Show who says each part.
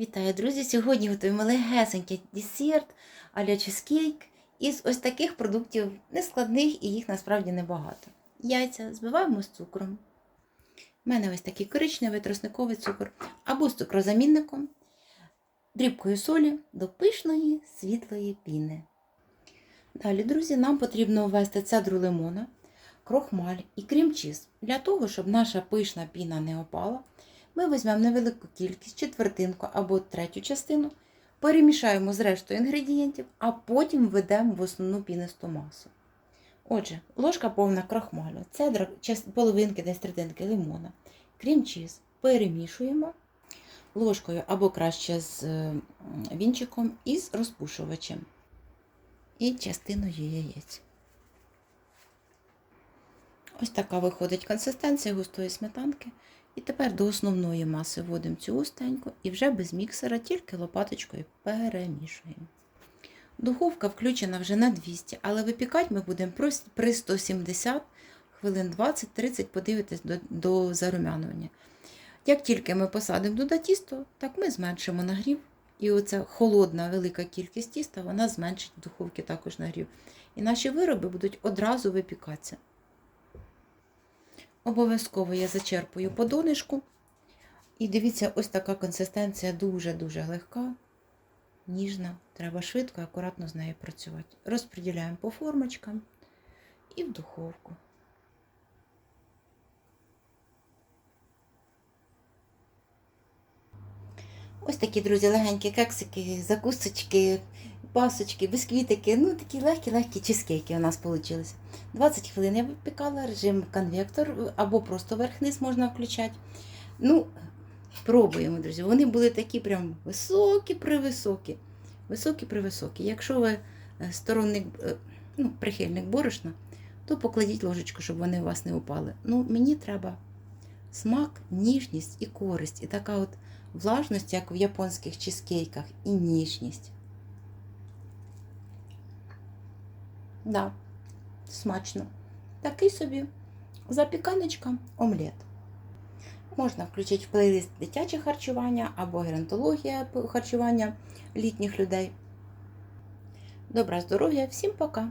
Speaker 1: Вітаю, друзі! Сьогодні готуємо легесенький десерт а-ля чизкейк із ось таких продуктів нескладних і їх насправді небагато. Яйця збиваємо з цукром. У мене ось такий коричневий тросниковий цукор або з цукрозамінником, дрібкою солі до пишної світлої піни. Далі, друзі, нам потрібно ввести цедру лимона, крохмаль і крем-чіз. Для того, щоб наша пишна піна не опала, ми візьмемо невелику кількість, четвертинку або третю частину, перемішаємо з рештою інгредієнтів, а потім введемо в основну пінисту масу. Отже, ложка повна крахмалю, цедра половинки десь третинки лимона, крем-чіз перемішуємо ложкою або краще з е, вінчиком із розпушувачем і частиною яєць. Ось така виходить консистенція густої сметанки. І тепер до основної маси вводимо цю густеньку і вже без міксера, тільки лопаточкою перемішуємо. Духовка включена вже на 200, але випікати ми будемо при 170 хвилин 20-30, подивитись до, до зарум'янування. Як тільки ми посадимо туди тісто, так ми зменшимо нагрів. І оця холодна велика кількість тіста, вона зменшить в духовці також нагрів. І наші вироби будуть одразу випікатися. Обов'язково я зачерпую по донишку. І дивіться, ось така консистенція дуже-дуже легка, ніжна. Треба швидко і акуратно з нею працювати. Розподіляємо по формочкам і в духовку. Ось такі, друзі, легенькі кексики, закусочки, пасочки, бісквітики. Ну, такі легкі-легкі чизкейки у нас вийшли. 20 хвилин я випікала, режим конвектор або просто верх-низ можна включати. Ну, пробуємо, друзі. Вони були такі прям високі-привисокі. Високі-привисокі. Якщо ви е, сторонник, е, ну, прихильник борошна, то покладіть ложечку, щоб вони у вас не упали. Ну, мені треба смак, ніжність і користь. І така от влажність, як в японських чизкейках, і ніжність. Да, смачно. Такий собі запіканочка, омлет. Можна включити в плейлист дитяче харчування або геронтологія харчування літніх людей. Добра здоров'я, всім пока!